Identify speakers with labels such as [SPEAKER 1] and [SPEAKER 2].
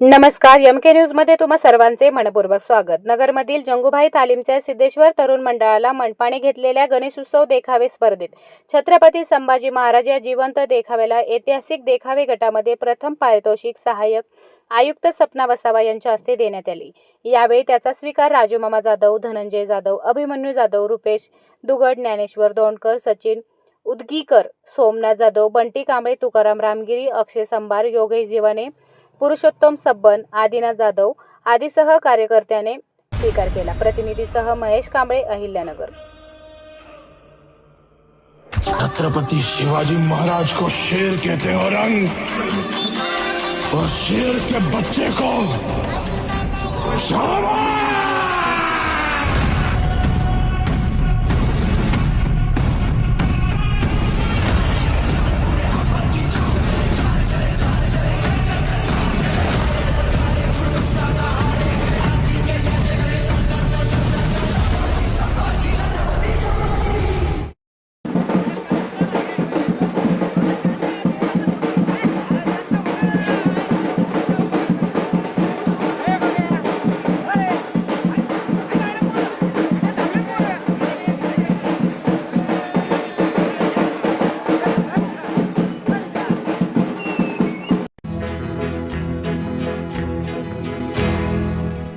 [SPEAKER 1] नमस्कार एम के न्यूजमध्ये तुम्हा सर्वांचे मनपूर्वक स्वागत. नगरमधील जंगूभाई तालीमच्या सिद्धेश्वर तरुण मंडळाला मंडपाने घेतलेल्या गणेशोत्सव देखावे स्पर्धेत छत्रपती संभाजी महाराज या जिवंत देखाव्याला ऐतिहासिक देखावे गटामध्ये प्रथम पारितोषिक सहाय्यक आयुक्त सपना वसावा यांच्या हस्ते देण्यात आली. यावेळी त्याचा स्वीकार राजूमामा जाधव धनंजय जाधव अभिमन्यू जाधव रुपेश दुगड ज्ञानेश्वर दोंडकर सचिन उदगीकर सोमनाथ जाधव बंटी कांबळे तुकाराम रामगिरी अक्षय संभार योगेश दिवाने पुरुषोत्तम सब्बन आदिनाथ जाधव आदीसह कार्यकर्त्याने स्वीकार केला प्रतिनिधीसह महेश कांबळे अहिल्यानगर
[SPEAKER 2] छत्रपति शिवाजी महाराज को शेर कहते हैं रंग और शेर के बच्चे को शाबाश!